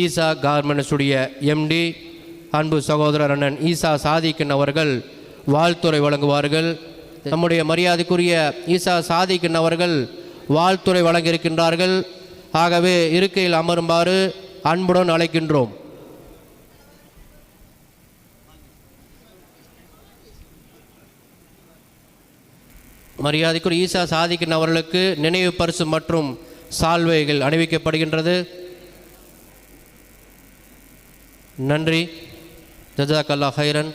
ஈசா கார்மெண்ட்ஸுடைய empty அன்பு சகோதரர் அண்ணன் ஈசா சாதிக்கன் அவர்கள் வாழ்த்துறை வழங்குவார்கள். நம்முடைய மரியாதைக்குரிய ஈசா சாதிக்கன் அவர்கள் வாழ்த்துறை வழங்கியிருக்கின்றார்கள். ஆகவே இருக்கையில் அமருமாறு அன்புடன் அழைக்கின்றோம். மரியாதைக்குரிய ஈசா சாதிக்கின் அவர்களுக்கு நினைவு பரிசு மற்றும் சால்வைகள் அணிவிக்கப்படுகின்றது. நன்றி. ஜஜாக்கல்லா ஹைரன்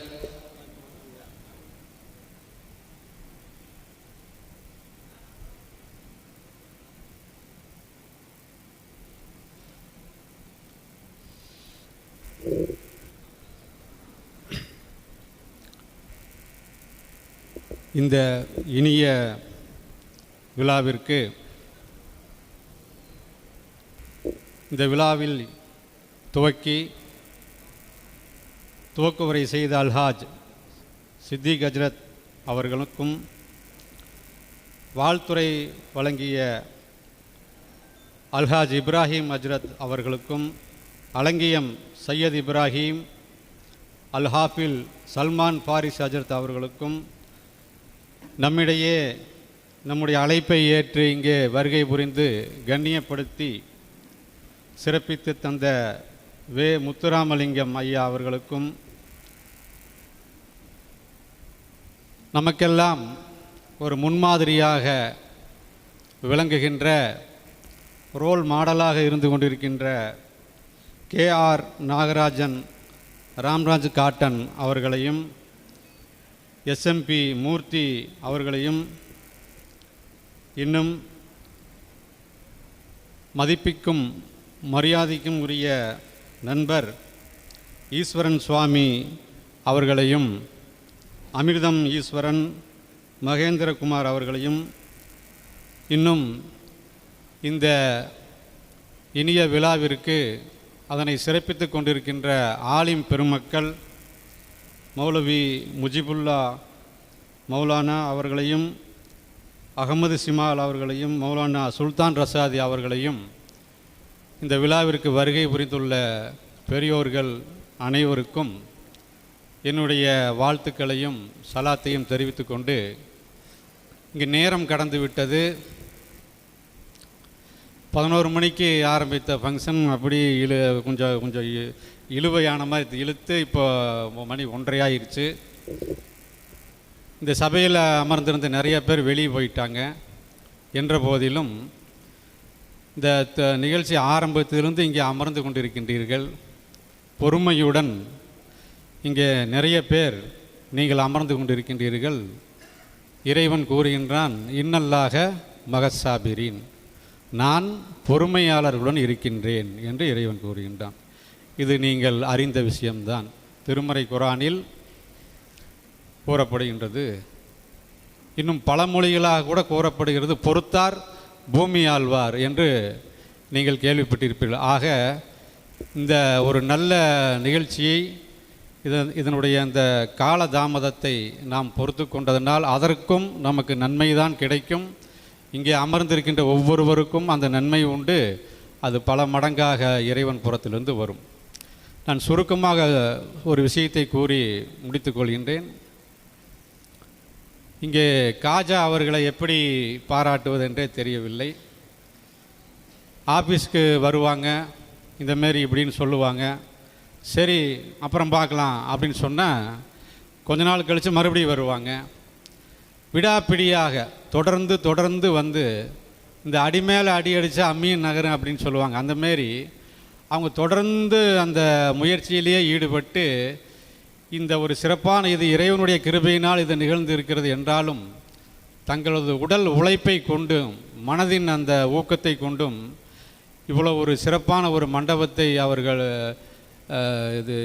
இந்த இனிய விழாவிற்கு இந்த விழாவில் துவக்கி துவக்குவரை செய்த அல்ஹாஜ் சித்திக் ஹஜ்ரத் அவர்களுக்கும் வாழ்த்துறை வழங்கிய அல்ஹாஜ் இப்ராஹிம் ஹஜ்ரத் அவர்களுக்கும் அலங்கியம் சையத் இப்ராஹிம் அல்ஹாஃபில் சல்மான் பாரிஸ் ஹஜ்ரத் அவர்களுக்கும் நம்மிடையே நம்முடைய அழைப்பை ஏற்று இங்கே வருகை புரிந்து கண்ணியப்படுத்தி சிறப்பித்து தந்த வே முத்துராமலிங்கம் ஐயா அவர்களுக்கும் நமக்கெல்லாம் ஒரு முன்மாதிரியாக விளங்குகின்ற ரோல் மாடலாக இருந்து கொண்டிருக்கின்ற K R Nagarajan Ramraj cotton அவர்களையும் எஸ்எம்பி மூர்த்தி அவர்களையும் இன்னும் மதிப்பிக்கும் மரியாதைக்கும் உரிய நண்பர் ஈஸ்வரன் சுவாமி அவர்களையும் அமிர்தம் ஈஸ்வரன் மகேந்திரகுமார் அவர்களையும் இன்னும் இந்த இனிய விழாவிற்கு அதனை சிறப்பித்து கொண்டிருக்கின்ற ஆலிம் பெருமக்கள் மௌலவி முஜிபுல்லா மௌலானா அவர்களையும் அகமது சிமால் அவர்களையும் மௌலானா சுல்தான் ரசாதி அவர்களையும் இந்த விழாவிற்கு வருகை புரிந்துள்ள பெரியோர்கள் அனைவருக்கும் என்னுடைய வாழ்த்துக்களையும் சலாத்தையும் தெரிவித்து கொண்டு இங்கு நேரம் கடந்து விட்டது. பதினோரு மணிக்கு ஆரம்பித்த ஃபங்க்ஷன் அப்படி இழு கொஞ்சம் கொஞ்சம் இ- இழுவையான மாதிரி இழுத்து இப்போ மணி ஒன்றையாயிருச்சு. இந்த சபையில் அமர்ந்திருந்த நிறைய பேர் வெளியே போயிட்டாங்க. என்ற போதிலும் இந்த த- நிகழ்ச்சி ஆரம்பத்திலிருந்து இங்கே அமர்ந்து கொண்டிருக்கின்றீர்கள். பொறுமையுடன் இங்கே நிறைய பேர் நீங்கள் அமர்ந்து கொண்டிருக்கின்றீர்கள். இறைவன் கூறுகின்றான் இன்னல்லாக மகசாபிரின். நான் பொறுமையாளர்களுடன் இருக்கின்றேன் என்று இறைவன் கூறுகின்றான். இது நீங்கள் அறிந்த விஷயம்தான். திருமறை குரானில் கூறப்படுகின்றது. இன்னும் பல மொழிகளாக கூட கூறப்படுகிறது. பொறுத்தார் பூமி ஆழ்வார் என்று நீங்கள் கேள்விப்பட்டிருப்பீர்கள். ஆக இந்த ஒரு நல்ல நிகழ்ச்சியை இதன் இதனுடைய அந்த கால தாமதத்தை நாம் பொறுத்து கொண்டதனால் அதற்கும் நமக்கு நன்மைதான் கிடைக்கும். இங்கே அமர்ந்திருக்கின்ற ஒவ்வொருவருக்கும் அந்த நன்மை உண்டு. அது பல மடங்காக இறைவன் புறத்திலிருந்து வரும். நான் சுருக்கமாக ஒரு விஷயத்தை கூறி முடித்துக்கொள்கின்றேன் இங்கே காஜா அவர்களை எப்படி பாராட்டுவது என்றே தெரியவில்லை. ஆஃபீஸ்க்கு வருவாங்க இந்த மாரி இப்படின்னு சொல்லுவாங்க. சரி அப்புறம் பார்க்கலாம் அப்படின்னு சொன்னால் கொஞ்ச நாள் கழித்து மறுபடியும் வருவாங்க. விடாப்பிடியாக தொடர்ந்து தொடர்ந்து வந்து இந்த அடி மேலே அடி அடித்தா அம்மியும் நகரும் அப்படின்னு சொல்லுவாங்க. அந்த மாரி அவங்க தொடர்ந்து அந்த முயற்சியிலேயே ஈடுபட்டு இந்த ஒரு சிறப்பான இது இறைவனுடைய கிருபையினால் இது நிகழ்ந்து இருக்கிறது என்றாலும் தங்களது உடல் உழைப்பை கொண்டும் மனதின் அந்த ஊக்கத்தை கொண்டும் இவ்வளோ ஒரு சிறப்பான ஒரு மண்டபத்தை அவர்கள் இது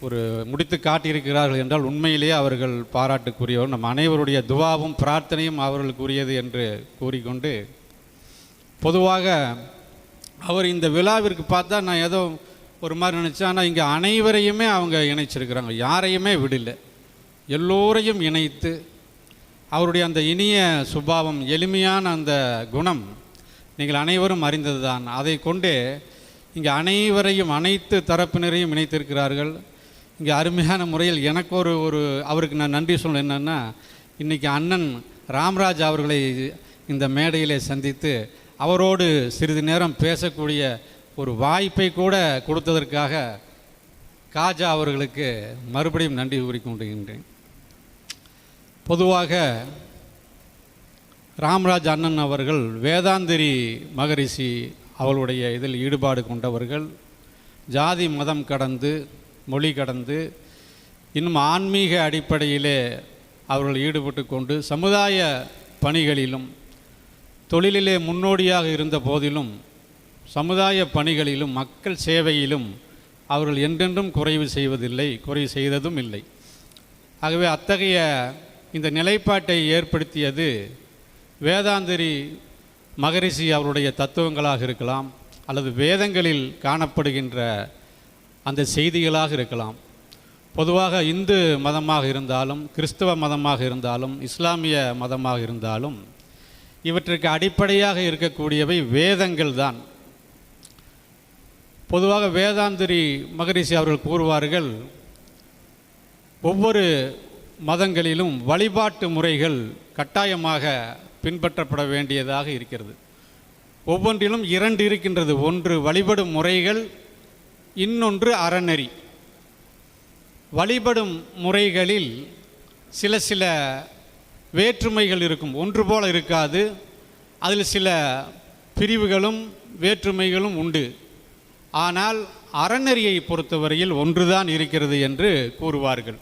ஒரு முடித்து காட்டியிருக்கிறார்கள் என்றால் உண்மையிலேயே அவர்கள் பாராட்டுக்குரியவர். நம் அனைவருடைய துவாவும் பிரார்த்தனையும் அவர்களுக்குரியது என்று கூறிக்கொண்டு பொதுவாக அவர் இந்த விழாவிற்கு பார்த்தா நான் ஏதோ ஒரு மாதிரி நினச்சேன் ஆனால் இங்கே அனைவரையுமே அவங்க இணைச்சிருக்கிறாங்க. யாரையுமே விடல. எல்லோரையும் இணைத்து அவருடைய அந்த இனிய சுபாவம் எளிமையான அந்த குணம் நீங்கள் அனைவரும் அறிந்தது தான் அதை கொண்டே இங்கே அனைவரையும் அனைத்து தரப்பினரையும் இணைத்திருக்கிறார்கள். இங்கே அருமையான முறையில் எனக்கு ஒரு ஒரு அவருக்கு நான் நன்றி சொல்லணும் என்னென்னா இன்றைக்கி அண்ணன் ராம்ராஜ் அவர்களை இந்த மேடையிலே சந்தித்து அவரோடு சிறிது நேரம் பேசக்கூடிய ஒரு வாய்ப்பை கூட கொடுத்ததற்காக காஜா அவர்களுக்கு மறுபடியும் நன்றி கூறிக்கொண்டிருக்கின்றேன் பொதுவாக ராம்ராஜ் அண்ணன் அவர்கள் வேதாந்திரி மகரிஷி அவளுடைய இதில் ஈடுபாடு கொண்டவர்கள். ஜாதி மதம் கடந்து மொழி கடந்து இன்னும் ஆன்மீக அடிப்படையிலே அவர்கள் ஈடுபட்டு கொண்டு சமுதாய பணிகளிலும் தொழிலிலே முன்னோடியாக இருந்த போதிலும் சமுதாய பணிகளிலும் மக்கள் சேவையிலும் அவர்கள் என்றென்றும் குறைவு செய்வதில்லை குறைவு செய்ததும் இல்லை. ஆகவே அத்தகைய இந்த நிலைப்பாட்டை ஏற்படுத்தியது வேதாந்திரி மகரிஷி அவருடைய தத்துவங்களாக இருக்கலாம் அல்லது வேதங்களில் காணப்படுகின்ற அந்த செய்திகளாக இருக்கலாம். பொதுவாக இந்து மதமாக இருந்தாலும் கிறிஸ்தவ மதமாக இருந்தாலும் இஸ்லாமிய மதமாக இருந்தாலும் இவற்றிற்கு அடிப்படையாக இருக்கக்கூடியவை வேதங்கள் தான். பொதுவாக வேதாந்திரி மகரிஷி அவர்கள் கூறுவார்கள் ஒவ்வொரு மதங்களிலும் வழிபாட்டு முறைகள் கட்டாயமாக பின்பற்றப்பட வேண்டியதாக இருக்கிறது. ஒவ்வொன்றிலும் இரண்டு இருக்கின்றது. ஒன்று வழிபடும் முறைகள் இன்னொன்று அறநெறி. வழிபடும் முறைகளில் சில சில வேற்றுமைகள் இருக்கும். ஒன்று போல இருக்காது. அதில் சில பிரிவுகளும் வேற்றுமைகளும் உண்டு. ஆனால் அறநெறியை பொறுத்தவரையில் ஒன்றுதான் இருக்கிறது என்று கூறுவார்கள்.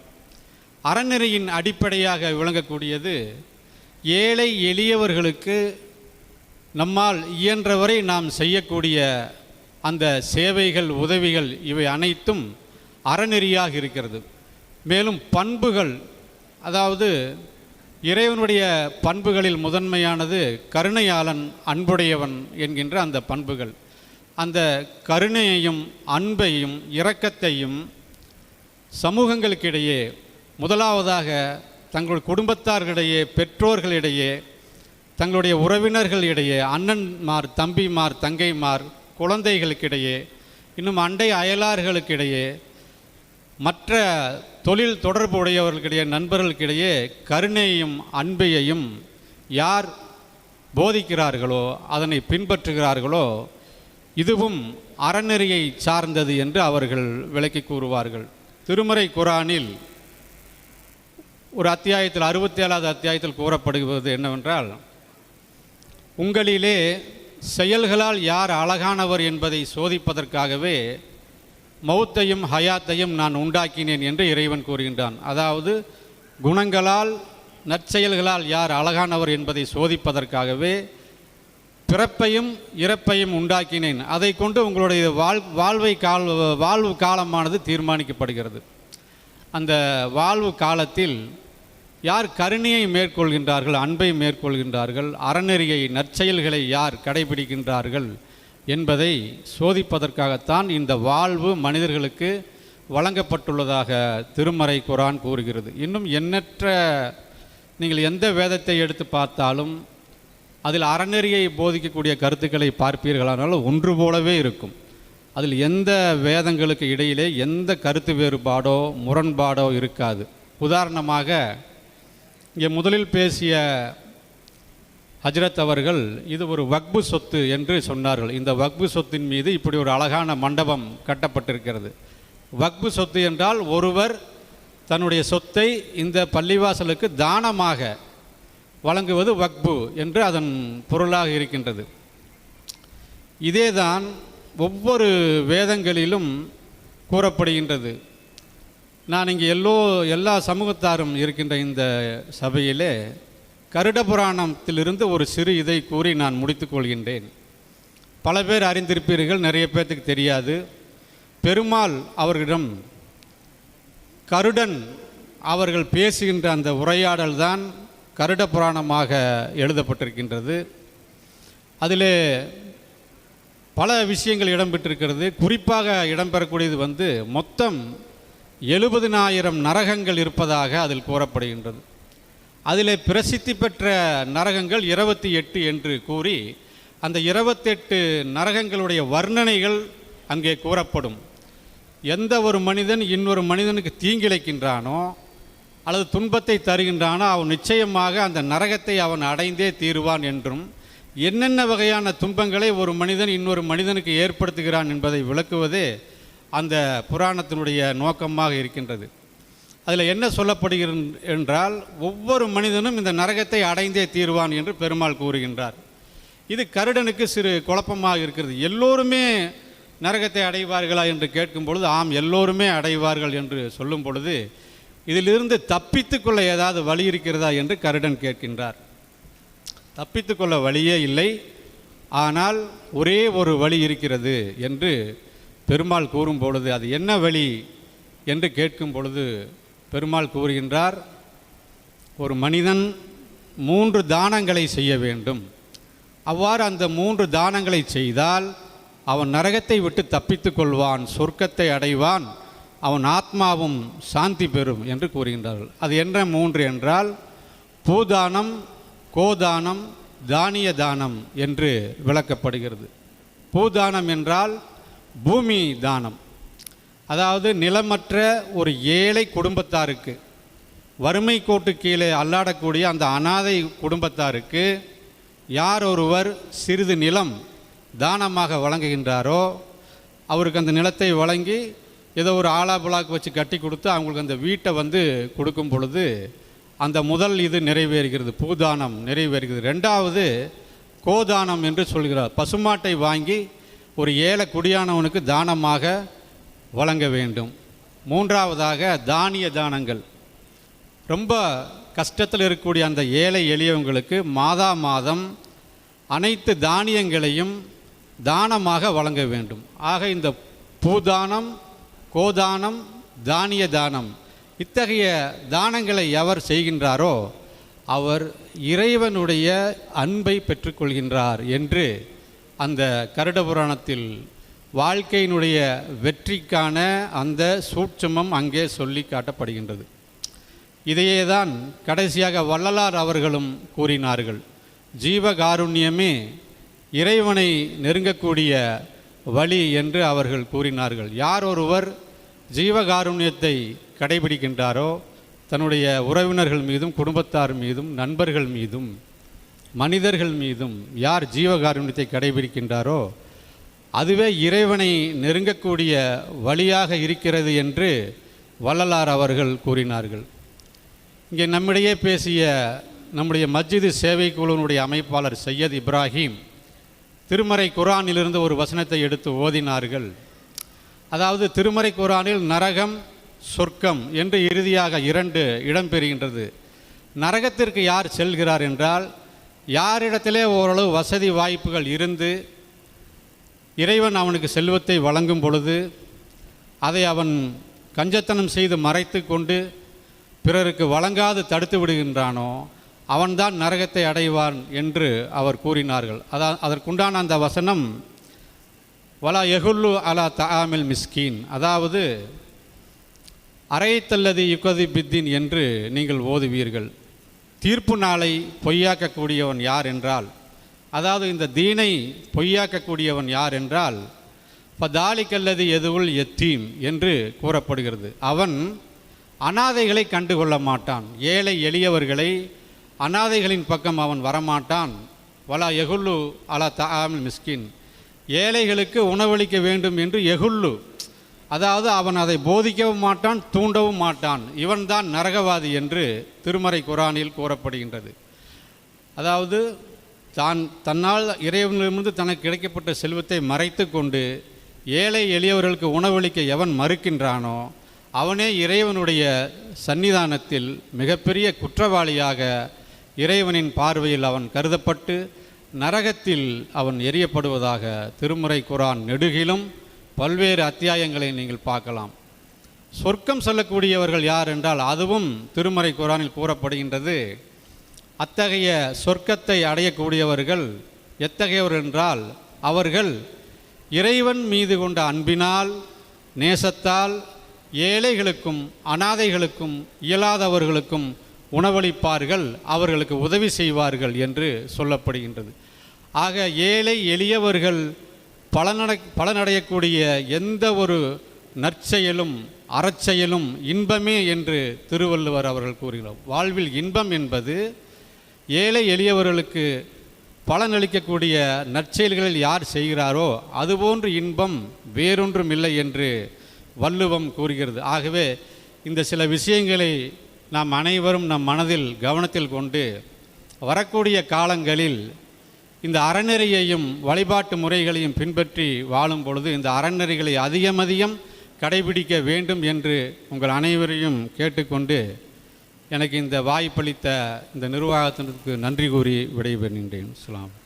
அறநெறியின் அடிப்படையாக விளங்கக்கூடியது ஏழை எளியவர்களுக்கு நம்மால் இயன்றவரை நாம் செய்யக்கூடிய அந்த சேவைகள் உதவிகள் இவை அனைத்தும் அறநெறியாக இருக்கிறது. மேலும் பண்புகள் அதாவது இறைவனுடைய பண்புகளில் முதன்மையானது கருணையாளன் அன்புடையவன் என்கின்ற அந்த பண்புகள். அந்த கருணையையும் அன்பையும் இரக்கத்தையும் சமூகங்களுக்கிடையே முதலாவதாக தங்கள் குடும்பத்தார்களிடையே பெற்றோர்களிடையே தங்களுடைய உறவினர்களிடையே அண்ணன்மார் தம்பிமார் தங்கைமார் குழந்தைகளுக்கிடையே இன்னும் அண்டை அயலார்களுக்கிடையே மற்ற தொழில் தொடர்பு உடையவர்களுக்கிடையே நண்பர்களுக்கிடையே கருணையையும் அன்பையையும் யார் போதிக்கிறார்களோ அதனை பின்பற்றுகிறார்களோ இதுவும் அறநெறியை சார்ந்தது என்று அவர்கள் விளக்கி கூறுவார்கள். திருமறை குரானில் ஒரு அத்தியாயத்தில் அறுபத்தி ஏழாவது அத்தியாயத்தில் கூறப்படுவது என்னவென்றால் உங்களிலே செயல்களால் யார் அழகானவர் என்பதை சோதிப்பதற்காகவே மௌத்தையும் ஹயாத்தையும் நான் உண்டாக்கினேன் என்று இறைவன் கூறுகின்றான். அதாவது குணங்களால் நற்செயல்களால் யார் அழகானவர் என்பதை சோதிப்பதற்காகவே பிறப்பையும் இறப்பையும் உண்டாக்கினேன். அதை கொண்டு உங்களுடைய வாழ் வாழ்வை கால் வாழ்வு காலமானது தீர்மானிக்கப்படுகிறது. அந்த வாழ்வு காலத்தில் யார் கருணையை மேற்கொள்கின்றார்கள் அன்பை மேற்கொள்கின்றார்கள் அறநெறியை நற்செயல்களை யார் கடைபிடிக்கின்றார்கள் என்பதை சோதிப்பதற்காகத்தான் இந்த வாழ்வு மனிதர்களுக்கு வழங்கப்பட்டுள்ளதாக திருமறை குரான் கூறுகிறது. இன்னும் எண்ணற்ற நீங்கள் எந்த வேதத்தை எடுத்து பார்த்தாலும் அதில் அறநெறியை போதிக்கக்கூடிய கருத்துக்களை பார்ப்பீர்களானால் ஒன்று போலவே இருக்கும். அதில் எந்த வேதங்களுக்கு இடையிலே எந்த கருத்து வேறுபாடோ முரண்பாடோ இருக்காது. உதாரணமாக இங்கே முதலில் பேசிய ஹஜ்ரத் அவர்கள் இது ஒரு வக்பு சொத்து என்று சொன்னார்கள். இந்த வக்பு சொத்தின் மீது இப்படி ஒரு அழகான மண்டபம் கட்டப்பட்டிருக்கிறது. வக்பு சொத்து என்றால் ஒருவர் தன்னுடைய சொத்தை இந்த பள்ளிவாசலுக்கு தானமாக வழங்குவது வக்பு என்று அதன் பொருளாக இருக்கின்றது. இதேதான் ஒவ்வொரு வேதங்களிலும் கூறப்படுகின்றது. நான் இங்கே எல்லோ எல்லா சமூகத்தாரும் இருக்கின்ற இந்த சபையிலே கருட புராணத்திலிருந்து ஒரு சிறு இதை கூறி நான் முடித்துக்கொள்கின்றேன் பல பேர் அறிந்திருப்பீர்கள் நிறைய பேர்த்துக்கு தெரியாது. பெருமாள் அவர்களிடம் கருடன் அவர்கள் பேசுகின்ற அந்த உரையாடல் தான் கருட புராணமாக எழுதப்பட்டிருக்கின்றது. அதிலே பல விஷயங்கள் இடம்பெற்றிருக்கிறது. குறிப்பாக இடம்பெறக்கூடியது வந்து மொத்தம் எழுபதினாயிரம் நரகங்கள் இருப்பதாக அதில் கூறப்படுகின்றது. அதில் பிரசித்தி பெற்ற நரகங்கள் இருபத்தி எட்டு என்று கூறி அந்த இருபத்தெட்டு நரகங்களுடைய வர்ணனைகள் அங்கே கூறப்படும். எந்த ஒரு மனிதன் இன்னொரு மனிதனுக்கு தீங்கிழைக்கின்றானோ அல்லது துன்பத்தை தருகின்றானோ அவன் நிச்சயமாக அந்த நரகத்தை அவன் அடைந்தே தீருவான் என்றும் என்னென்ன வகையான துன்பங்களை ஒரு மனிதன் இன்னொரு மனிதனுக்கு ஏற்படுத்துகிறான் என்பதை விளக்குவதே அந்த புராணத்தினுடைய நோக்கமாக இருக்கின்றது. அதில் என்ன சொல்லப்படுகிறது என்றால் ஒவ்வொரு மனிதனும் இந்த நரகத்தை அடைந்தே தீருவான் என்று பெருமாள் கூறுகின்றார். இது கருடனுக்கு சிறு குழப்பமாக இருக்கிறது. எல்லோருமே நரகத்தை அடைவார்களா என்று கேட்கும் பொழுது ஆம் எல்லோருமே அடைவார்கள் என்று சொல்லும் பொழுது இதிலிருந்து தப்பித்துக்கொள்ள ஏதாவது வழி இருக்கிறதா என்று கருடன் கேட்கின்றார். தப்பித்துக்கொள்ள வழியே இல்லை. ஆனால் ஒரே ஒரு வழி இருக்கிறது என்று பெருமாள் கூறும் பொழுது அது என்ன வழி என்று கேட்கும் பொழுது பெருமாள் கூறுகின்றார் ஒரு மனிதன் மூன்று தானங்களை செய்ய வேண்டும். அவ்வாறு அந்த மூன்று தானங்களை செய்தால் அவன் நரகத்தை விட்டு தப்பித்துக்கொள்வான் சொர்க்கத்தை அடைவான். அவன் ஆத்மாவும் சாந்தி பெறும் என்று கூறுகின்றார்கள். அது என்ன மூன்று என்றால் பூதானம் கோதானம் தானிய தானம் என்று விளக்கப்படுகிறது. பூதானம் என்றால் பூமி தானம். அதாவது நிலமற்ற ஒரு ஏழை குடும்பத்தாருக்கு வறுமை கோட்டு கீழே அல்லாடக்கூடிய அந்த அனாதை குடும்பத்தாருக்கு யார் ஒருவர் சிறிது நிலம் தானமாக வழங்குகின்றாரோ அவருக்கு அந்த நிலத்தை வழங்கி ஏதோ ஒரு ஆலா புலாக்கு வச்சு கட்டி கொடுத்து அவங்களுக்கு அந்த வீட்டை வந்து கொடுக்கும் பொழுது அந்த முதல் இது நிறைவேறுகிறது பூதானம் நிறைவேறுகிறது. ரெண்டாவது கோதானம் என்று சொல்கிறார். பசுமாட்டை வாங்கி ஒரு ஏழை குடியானவனுக்கு தானமாக வழங்க வேண்டும். மூன்றாவதாக தானிய தானங்கள். ரொம்ப கஷ்டத்தில் இருக்கக்கூடிய அந்த ஏழை எளியவங்களுக்கு மாதா மாதம் அனைத்து தானியங்களையும் தானமாக வழங்க வேண்டும். ஆக இந்த பூதானம் கோதானம் தானிய தானம். இத்தகைய தானங்களை எவர் செய்கின்றாரோ அவர் இறைவனுடைய அன்பை பெற்றுக்கொள்கின்றார் என்று அந்த கருட புராணத்தில் வாழ்க்கையினுடைய வெற்றிக்கான அந்த சூட்சமம் அங்கே சொல்லி காட்டப்படுகின்றது. இதையே தான் கடைசியாக வள்ளலார் அவர்களும் கூறினார்கள். ஜீவகாருண்யமே இறைவனை நெருங்கக்கூடிய வழி என்று அவர்கள் கூறினார்கள். யார் ஒருவர் ஜீவகாருண்யத்தை கடைபிடிக்கின்றாரோ தன்னுடைய உறவினர்கள் மீதும் குடும்பத்தார் மீதும் நண்பர்கள் மீதும் மனிதர்கள் மீதும் யார் ஜீவகாருண்யத்தை கடைபிடிக்கின்றாரோ அதுவே இறைவனை நெருங்கக்கூடிய வழியாக இருக்கிறது என்று வள்ளலார் அவர்கள் கூறினார்கள். இங்கே நம்மிடையே பேசிய நம்முடைய மஸ்ஜிது சேவை குழுவினுடைய அமைப்பாளர் சையத் இப்ராஹிம் திருமறை குரானிலிருந்து ஒரு வசனத்தை எடுத்து ஓதினார்கள். அதாவது திருமறை குரானில் நரகம் சொர்க்கம் என்று இறுதியாக இரண்டு இடம்பெறுகின்றது நரகத்திற்கு யார் செல்கிறார் என்றால் யாரிடத்திலே ஓரளவு வசதி வாய்ப்புகள் இருந்து இறைவன் அவனுக்கு செல்வத்தை வழங்கும் பொழுது அதை அவன் கஞ்சத்தனம் செய்து மறைத்து கொண்டு பிறருக்கு வழங்காது தடுத்து விடுகின்றானோ அவன்தான் நரகத்தை அடைவான் என்று அவர் கூறினார்கள். அதா அதற்குண்டான அந்த வசனம் வலா எகுல்லு அலா தஆமில் மிஸ்கீன். அதாவது அரைத்தல்லது யுகதி பித்தின் என்று நீங்கள் ஓதுவீர்கள். தீர்ப்பு நாளை பொய்யாக்கக்கூடியவன் யார் என்றால் அதாவது இந்த தீனை பொய்யாக்கக்கூடியவன் யார் என்றால் பதாலிக்கல்லது எதுவுள் எத்தீம் என்று கூறப்படுகிறது. அவன் அனாதைகளை கண்டுகொள்ள மாட்டான். ஏழை எளியவர்களை அனாதைகளின் பக்கம் அவன் வரமாட்டான். வலா எகுல்லு அலா தாமில் மிஸ்கின். ஏழைகளுக்கு உணவளிக்க வேண்டும் என்று எகுல்லு. அதாவது அவன் அதை போதிக்கவும் மாட்டான் தூண்டவும் மாட்டான். இவன்தான் நரகவாதி என்று திருமறை குரானில் கூறப்படுகின்றது. அதாவது தான் தன்னால் இறைவனிலிருந்து தனக்கு கிடைக்கப்பட்ட செல்வத்தை மறைத்து கொண்டு ஏழை எளியவர்களுக்கு உணவளிக்க எவன் மறுக்கின்றானோ அவனே இறைவனுடைய சன்னிதானத்தில் மிகப்பெரிய குற்றவாளியாக இறைவனின் பார்வையில் அவன் கருதப்பட்டு நரகத்தில் அவன் எரியப்படுவதாக திருமுறை குரான் நெடுகிலும் பல்வேறு அத்தியாயங்களை நீங்கள் பார்க்கலாம். சொர்க்கம் சொல்லக்கூடியவர்கள் யார் என்றால் அதுவும் திருமறை குரானில் கூறப்படுகின்றது. அத்தகைய சொர்க்கத்தை அடையக்கூடியவர்கள் எத்தகையவர் என்றால் அவர்கள் இறைவன் மீது கொண்ட அன்பினால் நேசத்தால் ஏழைகளுக்கும் அனாதைகளுக்கும் இயலாதவர்களுக்கும் உணவளிப்பார்கள் அவர்களுக்கு உதவி செய்வார்கள் என்று சொல்லப்படுகின்றது. ஆக ஏழை எளியவர்கள் பலனடை பலனடையக்கூடிய எந்த ஒரு நற்செயலும் அறச்செயலும் இன்பமே என்று திருவள்ளுவர் அவர்கள் கூறுகிறார். வாழ்வில் இன்பம் என்பது ஏழை எளியவர்களுக்கு பலனளிக்கக்கூடிய நற்செயல்களில் யார் செய்கிறாரோ அதுபோன்று இன்பம் வேறொன்றும் இல்லை என்று வள்ளுவம் கூறுகிறது. ஆகவே இந்த சில விஷயங்களை நாம் அனைவரும் நம் மனதில் கவனத்தில் கொண்டு வரக்கூடிய காலங்களில் இந்த அறநெறியையும் வழிபாட்டு முறைகளையும் பின்பற்றி வாழும் பொழுது இந்த அறநெறிகளை அதிகம் அதிகம் கடைபிடிக்க வேண்டும் என்று உங்கள் அனைவரையும் கேட்டுக்கொண்டு எனக்கு இந்த வாய்ப்பளித்த இந்த நிர்வாகத்தினருக்கு நன்றி கூறி விடைபெறுகின்றேன். அஸ்ஸலாமு